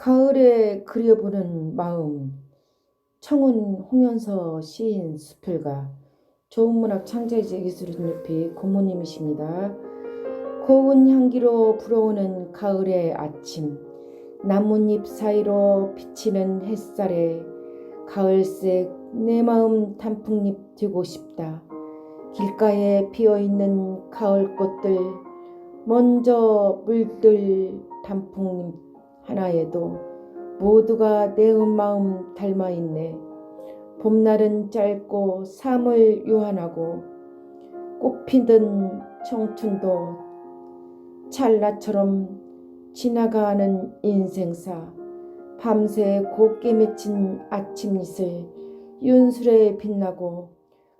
가을에 그려보는 마음 청운 홍연서 시인 수필가 좋은 문학 창작의 기술을 높이 고모님이십니다. 고운 향기로 불어오는 가을의 아침 나뭇잎 사이로 비치는 햇살에 가을색 내 마음 단풍잎 되고 싶다. 길가에 피어있는 가을꽃들 먼저 물들 단풍잎 하나에도 모두가 내 마음 닮아 있네. 봄날은 짧고 삶을 요한하고 꽃피던 청춘도 찰나처럼 지나가는 인생사 밤새 곱게 맺힌 아침 이슬 윤술에 빛나고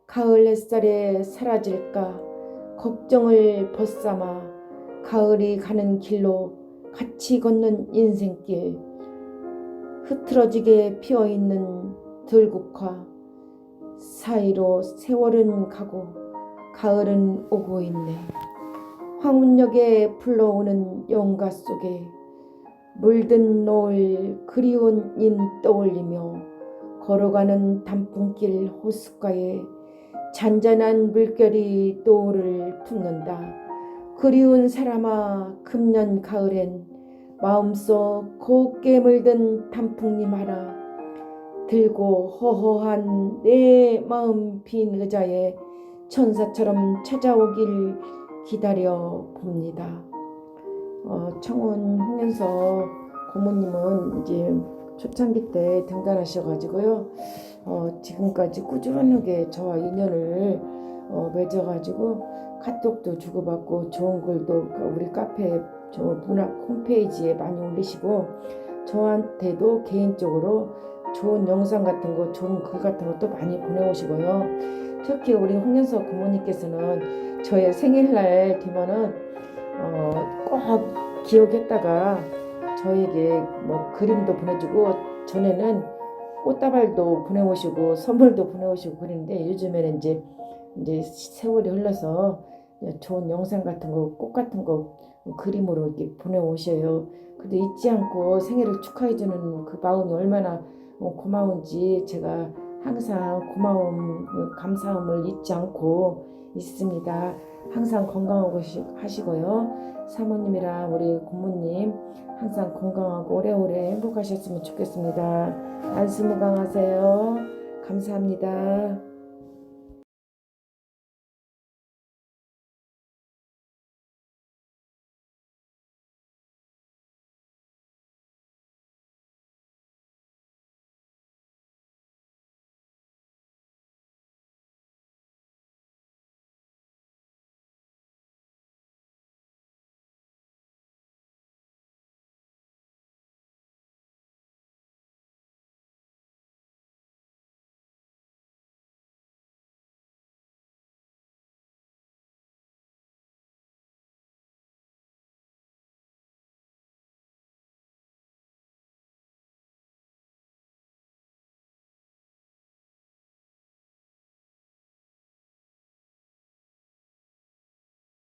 가을 햇살에 사라질까 걱정을 벗삼아 가을이 가는 길로 같이 걷는 인생길. 흐트러지게 피어 있는 들국화. 사이로 세월은 가고 가을은 오고 있네. 황운역에 불러오는 영가 속에 물든 노을 그리운 인 떠올리며 걸어가는 단풍길 호숫가에 잔잔한 물결이 노을을 품는다. 그리운 사람아 금년 가을엔 마음속 곱게 물든 단풍잎 하나 들고 허허한 내 마음 빈 의자에 천사처럼 찾아오길 기다려 봅니다. 어, 청운 홍연서 고모님은 이제 초창기 때 등단하셔가지고요. 어, 지금까지 꾸준하게 저와 인연을 어, 맺어가지고 카톡도 주고받고 좋은 글도 우리 카페 저 문학 홈페이지에 많이 올리시고 저한테도 개인적으로 좋은 영상 같은 거, 좋은 글 같은 것도 많이 보내오시고요. 특히 우리 홍연서 고모님께서는 저의 생일날 되면은 어, 꼭 기억했다가 저에게 뭐 그림도 보내주고 전에는 꽃다발도 보내오시고 선물도 보내오시고 그랬는데 요즘에는 이제 이제 세월이 흘러서 좋은 영상 같은 거, 꽃 같은 거 그림으로 이렇게 보내오셔요. 근데 잊지 않고 생일을 축하해주는 그 마음이 얼마나 고마운지 제가 항상 고마움, 감사함을 잊지 않고 있습니다. 항상 건강하고 하시고요. 사모님이랑 우리 고모님 항상 건강하고 오래오래 행복하셨으면 좋겠습니다. 안수무강하세요. 감사합니다.